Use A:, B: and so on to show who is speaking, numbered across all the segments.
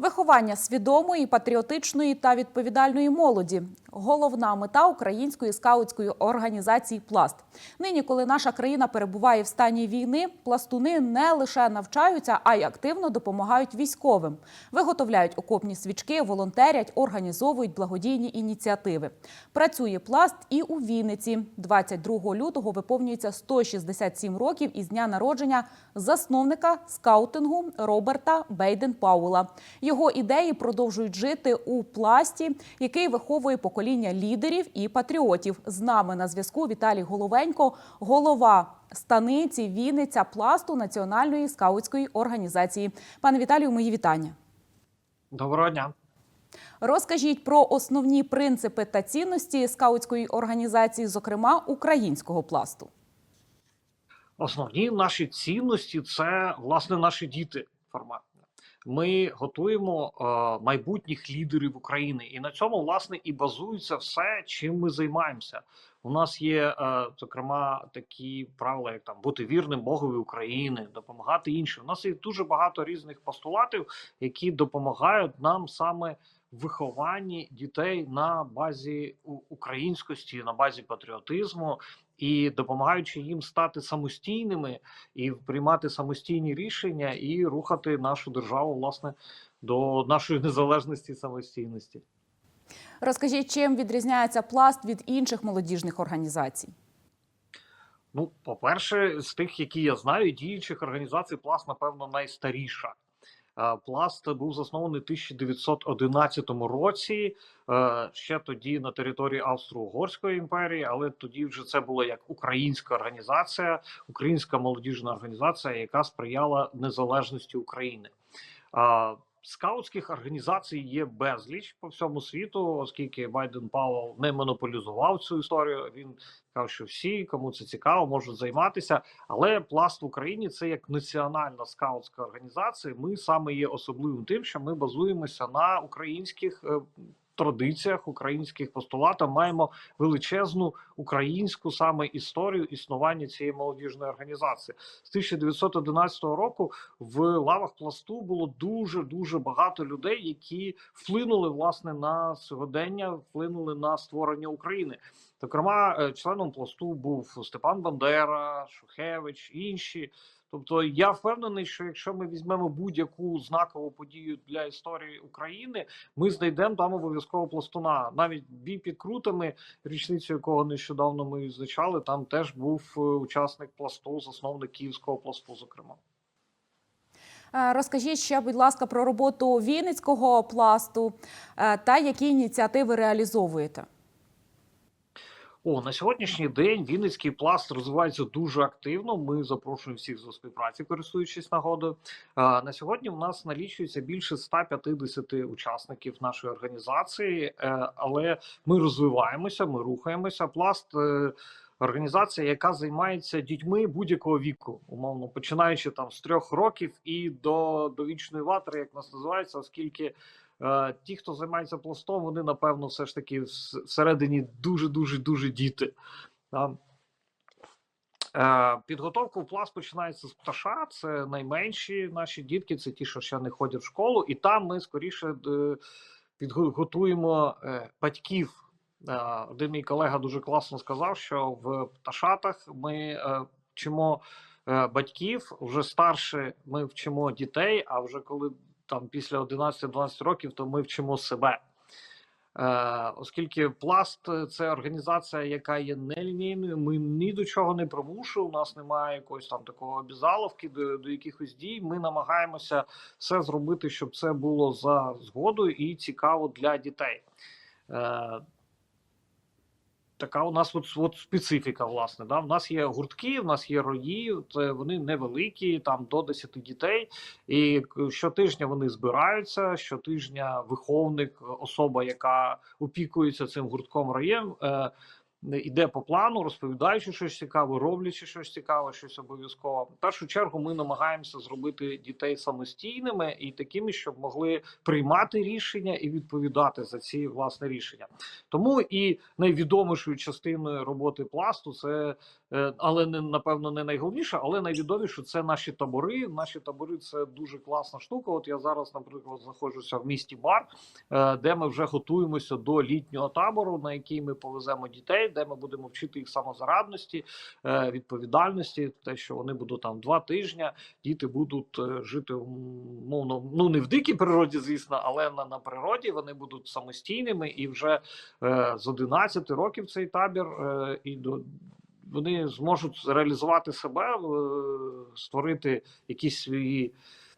A: Виховання свідомої, патріотичної та відповідальної молоді головна мета української скаутської організації Пласт. Нині, коли наша країна перебуває в стані війни, пластуни не лише навчаються, а й активно допомагають військовим. Виготовляють окопні свічки, волонтерять, організовують благодійні ініціативи. Працює пласт і у Вінниці. 22 лютого виповнюється 167 років із дня народження засновника скаутингу Роберта Бейден Пауела. Його ідеї продовжують жити у пласті, який виховує покоління лідерів і патріотів. З нами на зв'язку Віталій Головенько, голова станиці Вінниця пласту Національної скаутської організації. Пане Віталію, мої вітання.
B: Доброго дня.
A: Розкажіть про основні принципи та цінності скаутської організації, зокрема українського пласту.
B: Основні наші цінності це власне наші діти. Формат. Ми готуємо е, майбутніх лідерів України, і на цьому власне і базується все, чим ми займаємося. У нас є е, зокрема такі правила, як там бути вірним Богові України, допомагати іншим. У нас є дуже багато різних постулатів, які допомагають нам саме вихованні дітей на базі українськості, на базі патріотизму. І допомагаючи їм стати самостійними і приймати самостійні рішення, і рухати нашу державу власне до нашої незалежності самостійності.
A: Розкажіть, чим відрізняється пласт від інших молодіжних організацій?
B: Ну, по-перше, з тих, які я знаю, діючих організацій Пласт, напевно, найстаріша. Е, Пласт був заснований у 1911 році, е, ще тоді на території Австро-Угорської імперії, але тоді вже це була як українська організація, українська молодіжна організація, яка сприяла незалежності України. Скаутських організацій є безліч по всьому світу, оскільки Байден Пауел не монополізував цю історію. Він сказав, що всі, кому це цікаво, можуть займатися. Але пласт в Україні це як національна скаутська організація. Ми саме є особливим тим, що ми базуємося на українських е, традиціях, українських постулатах. Маємо величезну українську саме історію існування цієї молодіжної організації. З 1911 року в лавах пласту було дуже дуже багато людей, які вплинули власне на сьогодення, вплинули на створення України. Зокрема, е, членом пласту був Степан Бандера, Шухевич, інші. Тобто я впевнений, що якщо ми візьмемо будь-яку знакову подію для історії України, ми знайдемо там обов'язково пластуна. Навіть бій під крутами, річницю якого нещодавно ми відзначали, там теж був е, учасник пласту, засновник київського пласту, зокрема.
A: Е, Розкажіть ще, будь ласка, про роботу Вінницького пласту е, та які ініціативи реалізовуєте.
B: О, на сьогоднішній день Вінницький пласт розвивається дуже активно. Ми запрошуємо всіх до співпраці, користуючись нагодою. На сьогодні в нас налічується більше 150 учасників нашої організації, е, але ми розвиваємося, ми рухаємося. Пласт. е, Організація, яка займається дітьми будь-якого віку, умовно починаючи там з трьох років і до, до вічної ватри, як нас називається, оскільки ті, хто займається пластом, вони напевно все ж таки всередині дуже дуже дуже діти. Е, Підготовка в пласт починається з пташа. Це найменші наші дітки, це ті, що ще не ходять в школу, і там ми скоріше е, підготуємо е, батьків. Е, Один мій колега дуже класно сказав, що в пташатах ми е, вчимо е, батьків, вже старше ми вчимо дітей, а вже коли там після 11-12 років, то ми вчимо себе. Е, оскільки пласт е, це організація, яка є нелінійною, ми ні до чого не примушуємо. У нас немає якоїсь там такого обізаловки до, до якихось дій. Ми намагаємося все зробити, щоб це було за згодою і цікаво для дітей. Е, Така у нас от, от специфіка, власне. Да? У нас є гуртки, у нас є рої, це вони невеликі, там до 10 дітей. І щотижня вони збираються. Щотижня виховник, особа, яка опікується цим гуртком роєм, е, іде по плану, розповідаючи щось цікаве, роблячи щось цікаве, щось обов'язково. В першу чергу ми намагаємося зробити дітей самостійними і такими, щоб могли приймати рішення і відповідати за ці власне рішення. Тому і найвідомішою частиною роботи пласту це Але не напевно не найголовніше, але найвідоміше це наші табори. Наші табори це дуже класна штука. От я зараз, наприклад, знаходжуся в місті Бар, е, де ми вже готуємося до літнього табору, на який ми повеземо дітей, де ми будемо вчити їх самозарадності, е, відповідальності, те, що вони будуть там два тижні. Діти будуть е, жити мовно, ну не в дикій природі, звісно, але на, на природі вони будуть самостійними і вже е, з 11 років цей табір е, і до вони зможуть реалізувати себе, е, створити якісь свої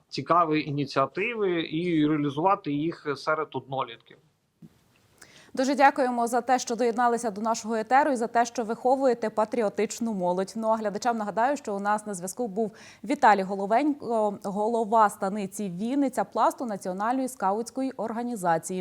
B: цікаві ініціативи і реалізувати їх серед однолітків.
A: Дуже дякуємо за те, що доєдналися до нашого етеру і за те, що виховуєте патріотичну молодь. Ну а глядачам нагадаю, що у нас на зв'язку був Віталій Головенько, голова станиці Вінниця пласту Національної скаутської організації.